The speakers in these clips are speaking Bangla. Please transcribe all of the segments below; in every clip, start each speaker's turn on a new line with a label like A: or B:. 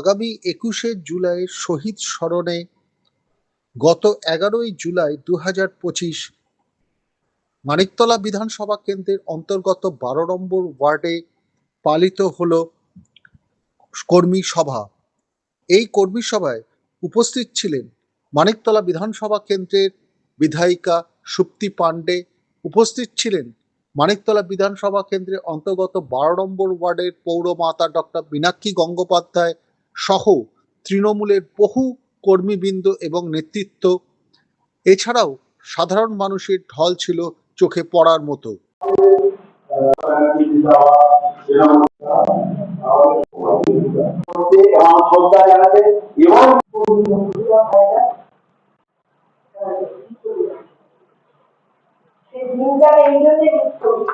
A: আগামী একুশে জুলাই শহীদ স্মরণে গত এগারোই জুলাই দু হাজার পঁচিশ মানিকতলা বিধানসভা কেন্দ্রের অন্তর্গত বারো নম্বর ওয়ার্ডে পালিত হল কর্মী সভা। এই কর্মী সভায় উপস্থিত ছিলেন মানিকতলা বিধানসভা কেন্দ্রের বিধায়িকা সুপ্তি পাণ্ডে, উপস্থিত ছিলেন মানিকতলা বিধানসভা কেন্দ্রের অন্তর্গত বারো নম্বর ওয়ার্ডের পৌরমাতা ডক্টর মীনাক্ষী গঙ্গোপাধ্যায় সহ তৃণমূলের বহু কর্মীবৃন্দ এবং নেতৃত্ব। এছাড়াও সাধারণ মানুষের ঢল ছিল চোখে পড়ার মতো
B: সেই দিনটাকে এই জন্যে মিস করি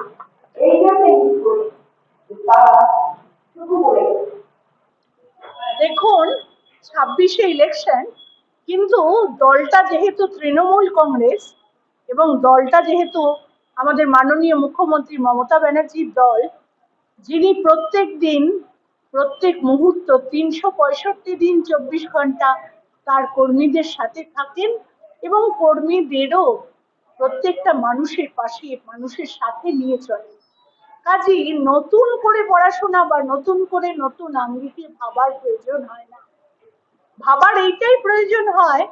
B: এই জন্যে মিস করি যে তারা শুধু করে গেছে
C: দেখুন ছাব্বিশে ইলেকশন কিন্তু দলটা যেহেতু তৃণমূল কংগ্রেস এবং দলটা যেহেতু আমাদের মাননীয় মুখ্যমন্ত্রী মমতা ব্যানার্জির দল, যিনি প্রত্যেক দিন, প্রত্যেক মুহূর্ত তিনশো পঁয়ষট্টি দিন চব্বিশ ঘণ্টা তার কর্মীদের সাথে থাকেন এবং কর্মীদেরও প্রত্যেকটা মানুষের পাশে, মানুষের সাথে নিয়ে চলেন। কাজেই নতুন করে পড়াশোনা বা নতুন করে নতুন আঙ্গিকে ভাবার প্রয়োজন হয় না। ভাবার এইটাই প্রয়োজন হয়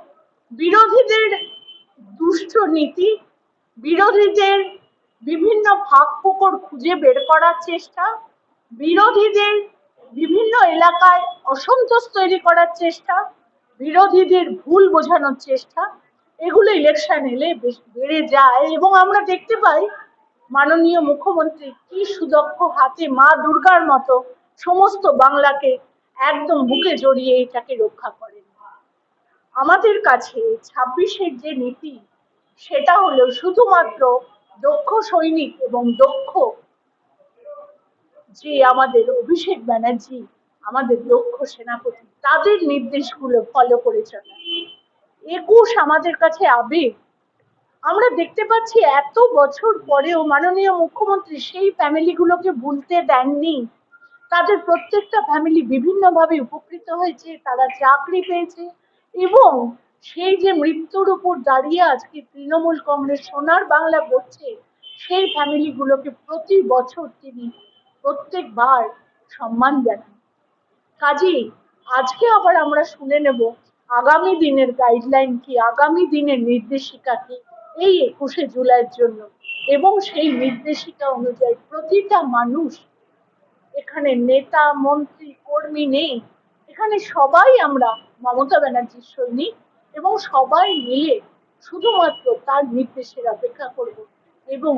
C: বিরোধীদের দুষ্ট নীতি, বিরোধীদের বিভিন্ন ফাঁক ফোকর খুঁজে বের করার চেষ্টা, বিরোধীদের বিভিন্ন এলাকায় অসন্তোষ তৈরি করার চেষ্টা, বিরোধীদের ভুল বোঝানোর চেষ্টা, এগুলো ইলেকশন এলে বেড়ে যায় এবং আমরা দেখতে পাই মাননীয় মুখ্যমন্ত্রী কি সুদক্ষ হাতে মা দুর্গার মতো সমস্ত বাংলাকে একদম বুকে জড়িয়ে এটাকে রক্ষা করেন। আমাদের কাছে ছাব্বিশের যে নীতি, সেটা হলো শুধুমাত্র দক্ষ সৈনিক এবং দক্ষ যে আমাদের অভিষেক ব্যানার্জি, আমাদের দক্ষ সেনাপতি, তাদের নির্দেশগুলো ফলো করে চলা একুশ আমাদের কাছে আবেগ। আমরা দেখতে পাচ্ছি এত বছর পরেও মাননীয় মুখ্যমন্ত্রী সেই ফ্যামিলিগুলোকে ভুলতে দেননি। তাদের প্রত্যেকটা ফ্যামিলি বিভিন্নভাবে উপকৃত হয়েছে, তারা চাকরি পেয়েছে এবং সেই যে মৃত্যুর উপর দাঁড়িয়ে আজকে তৃণমূল কংগ্রেস সোনার বাংলা করছে সেই ফ্যামিলিগুলোকে প্রতি বছর তিনি প্রত্যেকবার সম্মান জানান। কাজেই আজকে আবার আমরা শুনে নেব আগামী দিনের গাইডলাইন কি, আগামী দিনের নির্দেশিকা কি এই একুশে জুলাইয়ের জন্য এবং সেই নির্দেশিকা অনুযায়ী প্রতিটা মানুষ এখানে নেতা মন্ত্রী কর্মী নেই। এখানে সবাই আমরা মমতা ব্যানার্জির সৈনিক এবং সবাই মিলে শুধুমাত্র তার নির্দেশের অপেক্ষা করব। এবং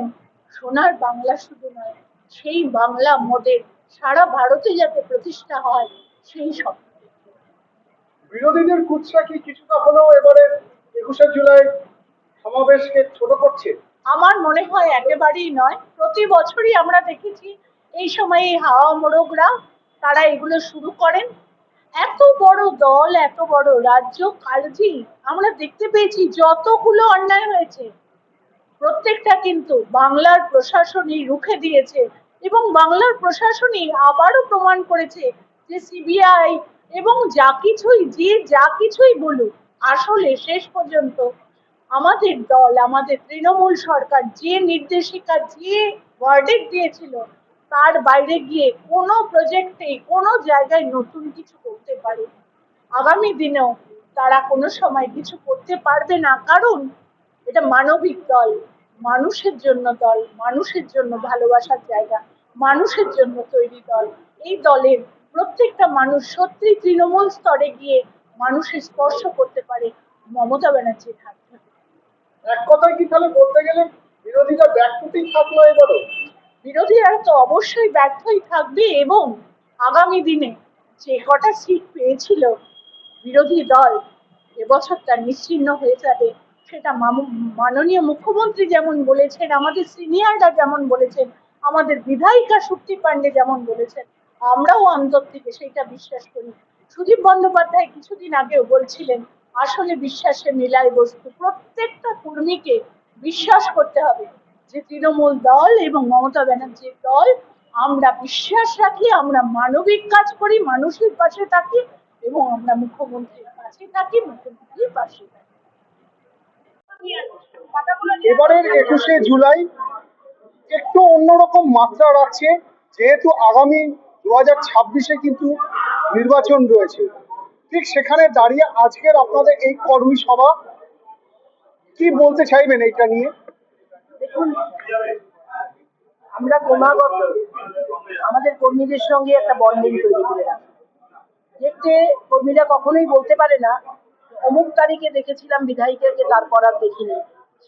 C: সোনার বাংলা শুধু নয় সেই বাংলা মডেল সারা ভারতে যাতে প্রতিষ্ঠা হয় সেই স্বপ্ন
D: বিরোধীদের কুৎসা কি কিছুটা হলেও এবারে একুশে জুলাই সমাবেশকে ছোট করছে?
C: আমার মনে হয় একেবারেই নয়। প্রতি বছরই আমরা দেখেছি এই সময়ে হাওয়া মোড়করা, তারা এগুলো শুরু করেন। এত বড় দল, এত বড় রাজ্য কালজি আমরা দেখতে পেয়েছি যতগুলো অন্যায় হয়েছে, প্রত্যেকটা কিন্তু বাংলার প্রশাসনই রুখে দিয়েছে এবং বাংলার প্রশাসনই আবারও প্রমাণ করেছে যে সিবিআই এবং যা কিছুই, যে যা কিছুই বলুক, আসলে শেষ পর্যন্ত আমাদের দল, আমাদের তৃণমূল সরকার যে নির্দেশিকা, যে ওয়ার্ডেক দিয়েছিল তার বাইরে গিয়ে কোনো প্রজেক্টে কোনো জায়গায় নতুন কিছু করতে পারে। আগামী দিনেও তারা কোনো সময় কিছু করতে পারবে না। কারণ এটা মানবিক দল, মানুষের জন্য দল, মানুষের জন্য ভালোবাসার জায়গা, মানুষের জন্য তৈরি দল। এই দলের প্রত্যেকটা মানুষ সত্যি তৃণমূল স্তরে গিয়ে মানুষের স্পর্শ করতে পারে। মমতা ব্যানার্জির হাত
D: এক কথায় কি তাহলে বলতে গেলে বিরোধীরা ব্যাকফুটেই থাকল এবারও?
C: বিরোধীরা তো অবশ্যই ব্যর্থই থাকবে এবং আগামী দিনে যে কটা সিট পেয়েছিল বিরোধী দল এবছর তা হয়ে যাবে সেটা মাননীয় মুখ্যমন্ত্রী যেমন বলেছেন, আমাদের সিনিয়ররা যেমন বলেছেন, আমাদের বিধায়িকা শক্তি পান্ডে যেমন বলেছেন, আমরাও অন্তর থেকে সেটা বিশ্বাস করি। সুদীপ বন্দ্যোপাধ্যায় কিছুদিন আগেও বলছিলেন, আসলে বিশ্বাসে মিলায় বস্তু, প্রত্যেকটা কর্মীকে বিশ্বাস করতে হবে। যে তৃণমূল দল এবং মমতা ব্যানার্জির দল। আমরা বিশ্বাস রাখি, আমরা মানবিক কাজ করি, মানুষের পাশে থাকি
E: এবং আমরা মুখ্যমন্ত্রীর কাছে থাকি, মুখ্যমন্ত্রীর পাশে থাকি।
D: এবারের একুশে জুলাই একটু অন্যরকম মাত্রা রাখছে, যেহেতু আগামী দু হাজার ছাব্বিশে কিন্তু নির্বাচন রয়েছে। ঠিক সেখানে দাঁড়িয়ে আজকের আপনাদের এই কর্মী সভা কি বলতে চাইবেন এইটা নিয়ে?
E: আমরা ক্রমাগত আমাদের কর্মীদের সঙ্গে একটা বন্ডিং তৈরি করে দেখতে কর্মীরা কখনোই বলতে পারে না, অমুক তারিখে দেখেছিলাম বিধায়িকাকে, তারপর আর দেখিনি।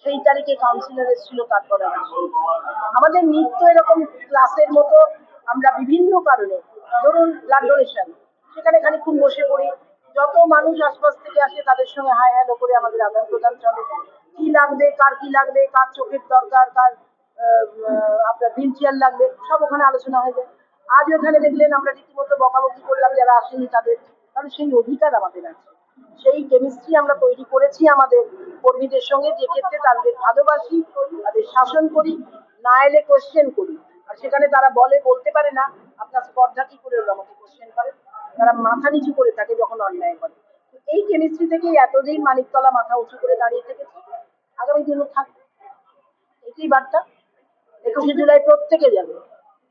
E: সেই তারিখে কাউন্সিলর এসেছিল, তারপর আর আমাদের নিত্য এরকম ক্লাসের মতো আমরা বিভিন্ন কারণে, ধরুন ব্লাড ডোনেশন সেখানে খানিক্ষণ বসে পড়ি। যত মানুষ আশপাশ থেকে আসে, তাদের সঙ্গে হাই হ্যালো করে আমাদের আদান প্রদান চলে। লাগবে, কার কি লাগবে, কার চোখের দরকার, কার আপনার হুইল চেয়ার লাগবে, সব ওখানে আলোচনা হয়ে যায়। আজ ওখানে দেখলেন আমরা রীতিমতো বকাবকি করলাম যারা আসেনি তাদের, কারণ সেই অধিকার আমাদের আছে। সেই কেমিস্ট্রি আমরা তৈরি করেছি আমাদের কর্মীদের সঙ্গে, যে ক্ষেত্রে তাদের ভালোবাসি, তাদের শাসন করি, না এলে কোশ্চেন করি। আর সেখানে তারা বলে, বলতে পারে না, আপনার স্পর্ধা কি করে হলো আমাকে কোশ্চেন করে? তারা মাথা নিচু করে থাকে যখন অন্যায় করে। এই কেমিস্ট্রি থেকেই এতদিন মানিকতলা মাথা উঁচু করে দাঁড়িয়ে থেকেছে। আগামী দিনও থাকবে। এটাই বার্তা। একুশে জুলাই প্রত্যেকে যাবে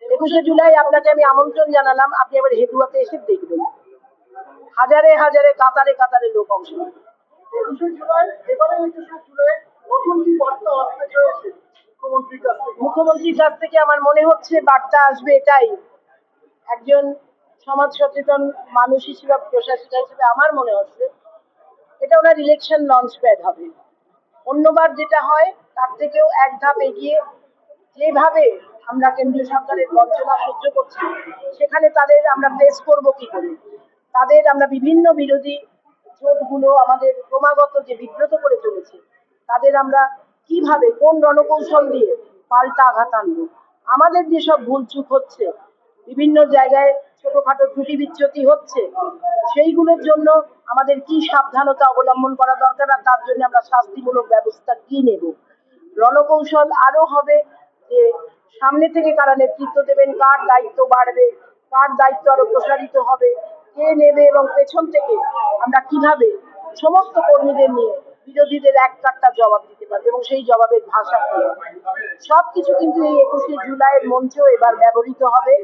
E: একুশে জুলাই আপনাকে আমি আমন্ত্রণ জানালাম আপনি এবার হেদুয়াতে এসে দেখবেন। হাজারে হাজারে কাতারে কাতারে লোক অংশ নেবে।
D: একুশে জুলাই এবারে একুশে জুলাই নতুন কি বার্তা আসতে চলেছে মুখ্যমন্ত্রীর কাছ থেকে?
E: আমার মনে হচ্ছে বার্তা আসবে এটাই। একজন সমাজ সচেতন মানুষ হিসেবে প্রশাসিকা হিসেবে আমার মনে হচ্ছে এটা ওনার ইলেকশন লঞ্চ প্যাড হবে। অন্যবার যেটা হয়, তার থেকেও এক ধাপ এগিয়ে যেভাবে আমরা কেন্দ্রীয় সরকারের বঞ্চনা সহ্য করছি, সেখানে তাদের আমরা ফেস করব কি করে? তাদের আমরা বিভিন্ন বিরোধী জোটগুলো আমাদের ক্রমাগত যে বিব্রত করে চলেছে, তাদের আমরা কীভাবে, কোন রণকৌশল দিয়ে পাল্টা আঘাত আনব? আমাদের যেসব ভুলচুক হচ্ছে বিভিন্ন জায়গায় ছোটখাটো ত্রুটি বিচ্যুতি হচ্ছে, সেইগুলোর জন্য আমাদের কি সাবধানতা অবলম্বন করা দরকার আর তার জন্য আমরা শাস্তিমূলক ব্যবস্থা কি নেব? রণকৌশল আরও হবে যে সামনে থেকে কারা নেতৃত্ব দেবেন, কার দায়িত্ব বাড়বে, কার দায়িত্ব আরও প্রসারিত হবে, কে নেবে এবং পেছন থেকে আমরা কীভাবে সমস্ত কর্মীদের নিয়ে বিরোধীদের এক কাট্টা জবাব দিতে পারব এবং সেই জবাবের ভাষা সবকিছু কিন্তু এই একুশে জুলাইয়ের মঞ্চেও এবার ব্যবহৃত হবে।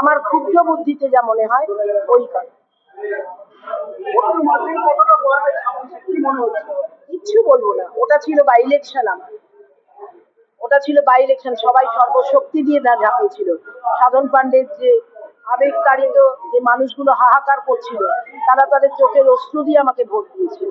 E: আমার ক্ষুদ্র বুদ্ধিতে যা মনে হয়, ওই কাজ
D: ভোটের মাধ্যমে কতটা বাড়বে ছাব্বিশে কি হচ্ছে
E: কিচ্ছু বলব না। ওটা ছিল বাই ইলেকশন আমার। ওটা ছিল বাই ইলেকশন সবাই সর্বশক্তি দিয়ে ঝাঁপিয়েছিল সাধন পান্ডের যে আবেগতাড়িত যে মানুষগুলো হাহাকার করছিল, তারা তাদের চোখের অশ্রু দিয়ে আমাকে ভোট দিয়েছিল।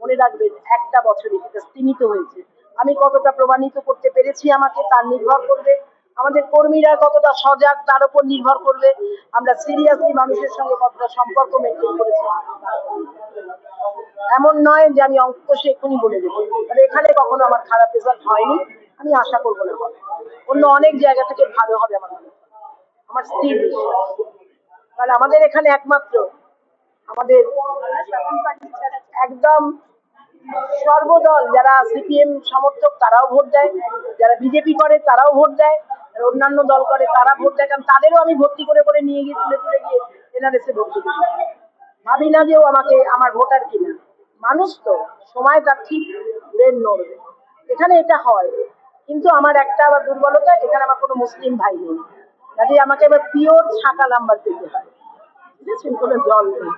E: মনে রাখবেন, একটা বছরে সেটা স্তীমিত হয়েছে। আমি কতটা প্রমাণিত করতে পেরেছি আমাকে তার নির্ভর করবে আমাদের কর্মীরা কতটা সজাগ তার উপর নির্ভর করবে আমরা সিরিয়াসলি মানুষের সঙ্গে কতটা সম্পর্ক মেনটেন করেছি। এমন নয় যে আমি অঙ্ক সে এক্ষুনি বলে দেবো। এখানে কখনো আমার খারাপ রেজাল্ট হয়নি। আমি আশা করব না। অন্য অনেক জায়গা থেকে ভালো হবে আমার আমার স্থির কারণ আমাদের এখানে একমাত্র আমাদের একদম সর্বদল যারা সিপিএম সমর্থক তারাও ভোট দেয়, যারা বিজেপি করে তারাও ভোট দেয়। অন্যান্য দল করে, তারা ভোট দেখান, তাদেরও আমি ভর্তি করে করে নিয়ে গিয়ে তুলে তুলে গিয়ে এনআরএসে ভর্তি করি ভাবি না যে ও আমাকে, আমার ভোটার কিনা। মানুষ তো সময় তার ঠিক ব্রেন নড়বে। এখানে এটা হয়, কিন্তু আমার একটা আবার দুর্বলতা, এখানে আমার কোনো মুসলিম ভাই নেই। কাজে আমাকে এবার পিওর ছাকা নাম্বার পেতে হয়। বুঝেছেন? কোনো জল নেই।